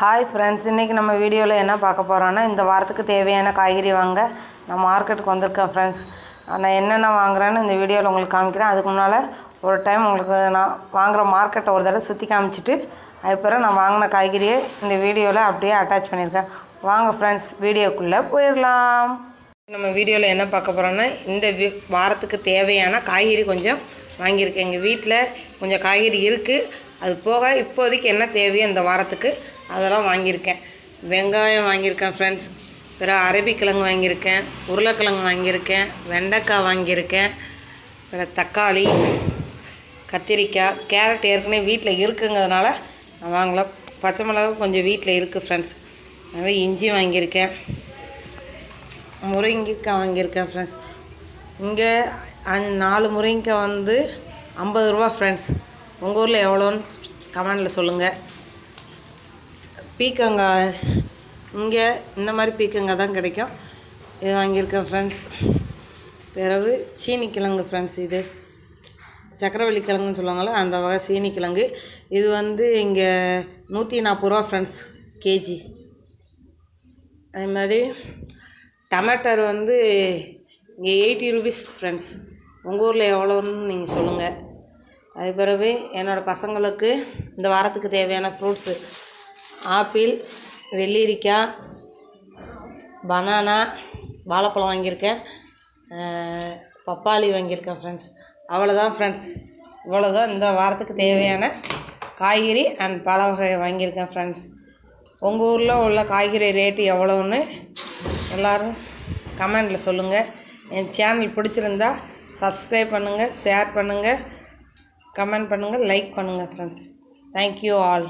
Hi friends இன்றைக்கி நம்ம வீடியோவில் என்ன பார்க்க போகிறோன்னா இந்த வாரத்துக்கு தேவையான காய்கறி வாங்க நான் மார்க்கெட்டுக்கு வந்திருக்கேன் ஃப்ரெண்ட்ஸ் நான் என்னென்ன வாங்குறேன்னு இந்த வீடியோவில் உங்களுக்கு காமிக்கிறேன். அதுக்கு முன்னால் ஒரு டைம் உங்களுக்கு நான் வாங்குகிற மார்க்கெட்டை ஒரு தடவை சுற்றி காமிச்சிட்டு அதுக்கப்புறம் நான் வாங்கின காய்கறியை இந்த வீடியோவில் அப்படியே அட்டாச் பண்ணியிருக்கேன். வாங்க ஃப்ரெண்ட்ஸ் வீடியோக்குள்ளே போயிடலாம் நம்ம வீடியோவில் என்ன பார்க்க போகிறோன்னா இந்த வாரத்துக்கு தேவையான காய்கறி கொஞ்சம் வாங்கியிருக்கேன். எங்கள் வீட்டில் கொஞ்சம் காய்கறி இருக்குது அது போக இப்போதைக்கு என்ன தேவையோ இந்த வாரத்துக்கு அதெல்லாம் வாங்கியிருக்கேன். வெங்காயம் வாங்கியிருக்கேன் ஃப்ரெண்ட்ஸ் பிறகு அரபிக்கிழங்கு வாங்கியிருக்கேன். உருளைக்கிழங்கு வாங்கியிருக்கேன். வெண்டைக்காய் வாங்கியிருக்கேன். பிறகு தக்காளி கத்திரிக்காய் கேரட் ஏற்கனவே வீட்டில் இருக்குங்கிறதுனால நான் வாங்கல. பச்சை மிளகா கொஞ்சம் வீட்டில் இருக்குது ஃப்ரெண்ட்ஸ் அதனால் இஞ்சி வாங்கியிருக்கேன். முருங்கைக்காய் வாங்கியிருக்கேன் ஃப்ரெண்ட்ஸ் இங்கே நாலு முருங்கைக்காய் வந்து ஐம்பது ரூபா ஃப்ரெண்ட்ஸ் உங்கள் ஊரில் எவ்வளோன்னு கமெண்டில் சொல்லுங்கள் பீக்கங்காய் இங்கே இந்த மாதிரி பீக்கங்காய் தான் கிடைக்கும். இது வாங்கியிருக்கேன் ஃப்ரெண்ட்ஸ் பிறகு சீனிக்கிழங்கு ஃப்ரெண்ட்ஸ் இது. சக்கரவள்ளி கிழங்குன்னு சொல்லுவாங்கள்ல அந்த வகை சீனிக்கிழங்கு. இது வந்து இங்கே நூற்றி நாற்பது ரூபா ஃப்ரெண்ட்ஸ் கேஜி. அதே மாதிரி டமேட்டர் வந்து இங்கே எயிட்டி ருபீஸ் ஃப்ரெண்ட்ஸ் உங்கள் ஊரில் எவ்வளோன்னு நீங்கள் சொல்லுங்கள் அது பிறகு என்னோடய பசங்களுக்கு இந்த வாரத்துக்கு தேவையான ஃப்ரூட்ஸு ஆப்பிள் வெள்ளரிக்காய் பனானா வாழைப்பழம் வாங்கியிருக்கேன். பப்பாளி வாங்கியிருக்கேன் ஃப்ரெண்ட்ஸ் அவ்வளோதான் ஃப்ரெண்ட்ஸ் இவ்வளோதான் இந்த வாரத்துக்கு தேவையான காய்கறி அண்ட் பல வகை வாங்கியிருக்கேன் ஃப்ரெண்ட்ஸ் உங்கள் ஊரில் உள்ள காய்கறி ரேட்டு எவ்வளோன்னு எல்லோரும் கமெண்டில் சொல்லுங்கள் என் சேனல் பிடிச்சிருந்தா சப்ஸ்கிரைப் பண்ணுங்கள் ஷேர் பண்ணுங்கள் கமெண்ட் பண்ணுங்கள் லைக் பண்ணுங்கள் ஃப்ரெண்ட்ஸ் தேங்க்யூ ஆல்